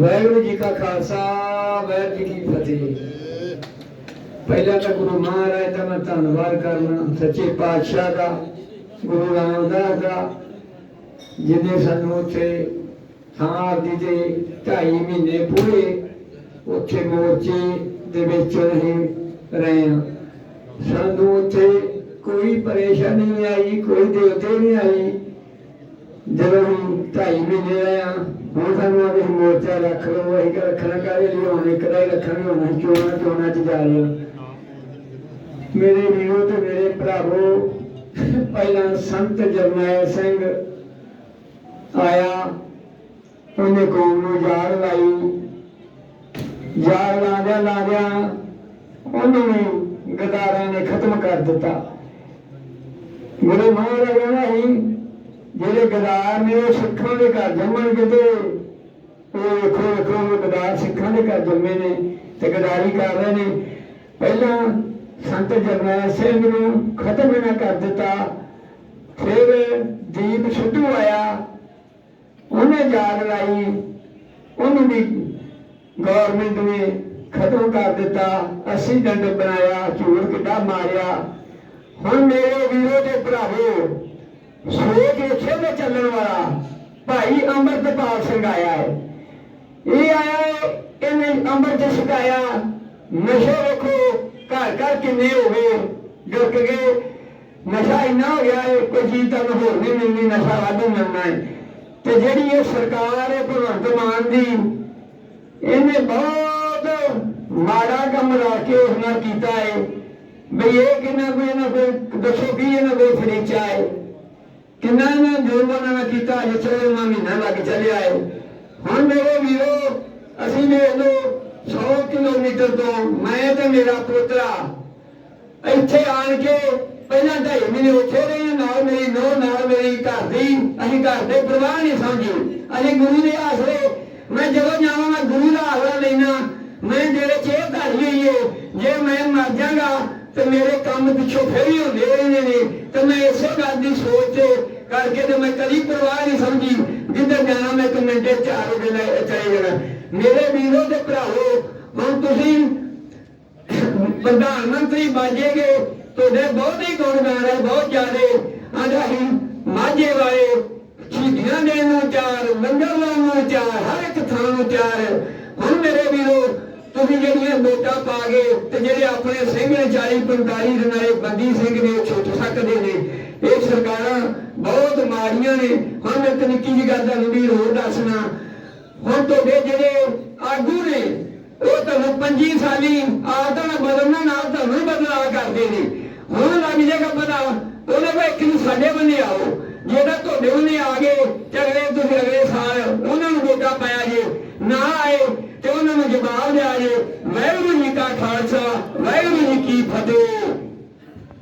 ਵਾਹਿਗੁਰੂ ਜੀ ਕਾ ਖਾਲਸਾ, ਵਾਹਿਗੁਰੂ ਜੀ ਕੀ ਫਤਿਹ। ਪਹਿਲਾਂ ਤਾਂ ਗੁਰੂ ਮਹਾਰਾਜ ਦਾ ਮੈਂ ਧੰਨਵਾਦ ਕਰਨਾ, ਸੱਚੇ ਪਾਤਸ਼ਾਹ ਦਾ, ਗੁਰੂ ਰਾਮਦਾਸ ਦਾ, ਜਿਹਨੇ ਸਾਨੂੰ ਉੱਥੇ ਥਾਂ ਦੀ ਦੇ ਢਾਈ ਮਹੀਨੇ ਪੂਰੇ ਉੱਥੇ ਮੋਰਚੇ ਦੇ ਵਿੱਚ ਅਸੀਂ ਰਹੇ ਹਾਂ। ਸਾਨੂੰ ਉੱਥੇ ਕੋਈ ਪਰੇਸ਼ਾਨੀ ਨਹੀਂ ਆਈ, ਕੋਈ ਦੇਵਤੇ ਨਹੀਂ ਆਈ। ਜਦੋਂ ਅਸੀਂ ਢਾਈ ਮਹੀਨੇ ਰਹੇ ਹਾਂ ਹੁਣ ਸਾਨੂੰ ਆਵੇ ਮੋਰਚਾ ਰੱਖ ਲਓ, ਅਸੀਂ ਕਿ ਰੱਖਣਾ ਕਾਹਦੇ ਲਈ? ਹੁਣ ਇੱਕ ਦਾ ਹੀ ਰੱਖਣਾ, ਹੋਣਾ ਚੋਣਾ ਚੋਣਾ ਚ ਜਾ ਰਹੇ ਮੇਰੇ ਵੀਰੋ ਤੇ ਮੇਰੇ ਭਰਾਵੋ, ਪਹਿਲਾਂ ਸੰਤ ਜਰਨੈਲ ਸਿੰਘ ਆਇਆ, ਉਹਨੇ ਕੌਮ ਨੂੰ ਯਾਦ ਲਾਈ। ਯਾਦ ਲਾਦਿਆਂ ਲਾਦਿਆਂ ਉਹਨੂੰ ਵੀ ਗਦਾਰਾਂ ਨੇ ਖਤਮ ਕਰ ਦਿੱਤਾ। ਗੁਰੂ ਮਹਾਰਾਜ ਕਹਿੰਦਾ ਸੀ ਜਿਹੜੇ ਗਦਾਰ ਨੇ ਉਹ ਸਿੱਖਾਂ ਦੇ ਘਰ ਜੰਮਣਗੇ ਤੇ ਉਹ ਵੇਖੋ ਵੇਖੋ ਗਦਾਰ ਸਿੱਖਾਂ ਦੇ ਘਰ ਜੰਮੇ ਨੇ ਤੇ ਗਦਾਰੀ ਕਰ ਰਹੇ ਨੇ। ਪਹਿਲਾਂ ਸੰਤ ਜਰਨੈਲ ਸਿੰਘ ਨੂੰ ਖਤਮ ਇਹਨਾਂ ਕਰ ਦਿੱਤਾ। ਫਿਰ ਦੀਪ ਸਿੱਧੂ ਆਇਆ। ਉਹਨੇ ਜਾਗ ਲਾਈ ਉਹਨੂੰ ਵੀ ਗਵਰਨਮੈਂਟ ਨੇ ਖਤਮ ਕਰ ਦਿੱਤਾ। ਅਸੀਂ ਡੰਡ ਬਣਾਇਆ, ਝੂਠ ਕਿੱਡਾ ਮਾਰਿਆ। ਹੁਣ ਮੇਰੇ ਵੀਰੋ ਤੇ ਭਰਾਵੋ ਸੋਚ ਇੱਥੇ ਤੇ ਚੱਲਣ ਵਾਲਾ ਭਾਈ ਅੰਮ੍ਰਿਤਪਾਲ ਸਿੰਘ ਆਇਆ ਹੈ। ਇਹ ਆਇਆ ਇਹਨੇ ਅੰਮ੍ਰਿਤ ਛਕਾਇਆ। ਨਸ਼ੇ ਵੇਖੋ, ਘਰ ਘਰ ਕਿੰਨੇ ਹੋ ਗਏ ਡੁੱਕ ਗਏ। ਨਸ਼ਾ ਇੰਨਾ ਹੋ ਗਿਆ ਹੈ, ਕੋਈ ਚੀਜ਼ ਤਾਂ ਹੋਰ ਨਹੀਂ ਮਿਲਣੀ, ਨਸ਼ਾ ਵਾਧੂ ਮਿਲਣਾ ਹੈ। ਤੇ ਜਿਹੜੀ ਇਹ ਸਰਕਾਰ ਹੈ, ਭਗਵੰਤ ਮਾਨ ਦੀ, ਇਹਨੇ ਬਹੁਤ ਮਾੜਾ ਕੰਮ ਲਾ ਕੇ ਉਸ ਨਾਲ ਕੀਤਾ ਹੈ। ਬਈ ਇਹ ਕਿੰਨਾ ਕੋਈ ਇਹਨਾਂ ਕੋਈ ਦੱਸੋ ਕੀ ਇਹਨਾਂ ਕੋਈ ਫਰੀਚਾ ਹੈ ਕਿੰਨਾ ਇਹਨਾਂ ਜੁਰਮਾਨਾ ਨਾਲ ਕੀਤਾ ਜਿੱਥੇ ਮਾ ਮਹੀਨਾ ਲੱਗ ਚੱਲਿਆ ਹੈ। ਹੁਣ ਮੇਰੇ ਵੀਰੋ, ਅਸੀਂ ਵੇਖ ਲਓ 100 ਕਿਲੋਮੀਟਰ ਤੋਂ ਮੈਂ ਤੇ ਮੇਰਾ ਪੋਤਰਾ ਇੱਥੇ ਆਣ ਕੇ ਪਹਿਲਾਂ ਢਾਈ ਮਹੀਨੇ ਉੱਥੇ ਰਹੇ, ਨਾਲ ਮੇਰੀ ਨੋ ਨਾਲ ਮੇਰੀ ਘਰ ਦੀ, ਅਸੀਂ ਘਰ ਦੇ ਪ੍ਰਵਾਹ ਨਹੀਂ ਸਮਝੀ। ਅਸੀਂ ਗੁਰੂ ਦੇ ਆਸਰੇ ਮੈਂ ਜਦੋਂ ਜਾਵਾਂ, ਮੈਂ ਗੁਰੂ ਦਾ ਆਸਰਾ ਲੈਣਾ ਮੈਂ ਜਿਹੜੇ ਚੇਹ ਧਾਰੀ ਹੋਈ ਜੇ ਮੈਂ ਮਰ ਜਾਗਾ ਤੇ ਮੇਰੇ ਕੰਮ ਪਿੱਛੋਂ ਫੇਰ ਹੀ ਹੁੰਦੇ ਰਹਿੰਦੇ ਨੇ। ਤੇ ਮੈਂ ਇਸੇ ਗੱਲ ਦੀ ਸੋਚ ਤੇ ਕਰਕੇ ਤੇ ਮੈਂ ਕਦੀ ਪਰਵਾਹ ਨਹੀਂ ਸਮਝੀ, ਜਿੱਦਾਂ ਜਾਣਾ ਮੈਂ ਇੱਕ ਮਿੰਟੇ ਚਾਰ ਹੋ ਗਏ ਚਲੇ ਜਾਣਾ। ਮੇਰੇ ਵੀਰੋ ਤੇ ਭਰਾਵੋ, ਹੁਣ ਤੁਸੀਂ ਪ੍ਰਧਾਨ ਮੰਤਰੀ ਬਾਜੇਗੇ ਤੁਹਾਡੇ ਬਹੁਤ ਹੀ ਗੁਣਗਾਨ ਹੈ ਬਹੁਤ ਜ਼ਿਆਦੇ ਆਂਦਾ ਹੀ ਮਾਝੇ ਵਾਲੇ ਸ਼ਹੀਦੀਆਂ ਦੇਣ ਨੂੰ ਚਾਰ ਲੰਗਰ ਲਾਉਣ ਨੂੰ ਚਾਰ ਹਰ ਇੱਕ ਥਾਂ ਨੂੰ ਚਾਰ ਹੁਣ ਮੇਰੇ ਵੀਰੋ ਤੁਸੀਂ ਜਿਹੜੀਆਂ ਵੋਟਾਂ ਪਾ ਗਏ ਤੇ ਜਿਹੜੇ ਆਪਣੇ ਸਿੰਘ ਨੇ 40 45 ਦੇ ਨਾਲੇ ਬੰਦੀ ਸਿੰਘ ਨੇ ਉਹ ਛੁੱਟ ਸਕਦੇ ਨੇ, ਇਹ ਸਰਕਾਰਾਂ ਬਹੁਤ ਮਾੜੀਆਂ ਨੇ। ਹੁਣ ਮੈਂ ਤੇ ਨਿੱਕੀ ਜਿਹੀ ਗੱਲ ਦਾ ਵੀਰ ਹੋਰ ਦੱਸਣਾ। ਹੁਣ ਤੁਹਾਡੇ ਜਿਹੜੇ ਆਗੂ ਨੇ, ਉਹ ਤੁਹਾਨੂੰ 25 ਸਾਲੀ ਆਦਤਾਂ ਨਾਲ ਬਦਲਣਾ ਨਾਲ ਤੁਹਾਨੂੰ ਬਦਲਾਅ ਕਰਦੇ ਨੇ। ਹੁਣ ਲੱਗ ਜਾਏਗਾ ਪਤਾ, ਉਹਨੇ ਕਹੇ ਨੂੰ ਸਾਡੇ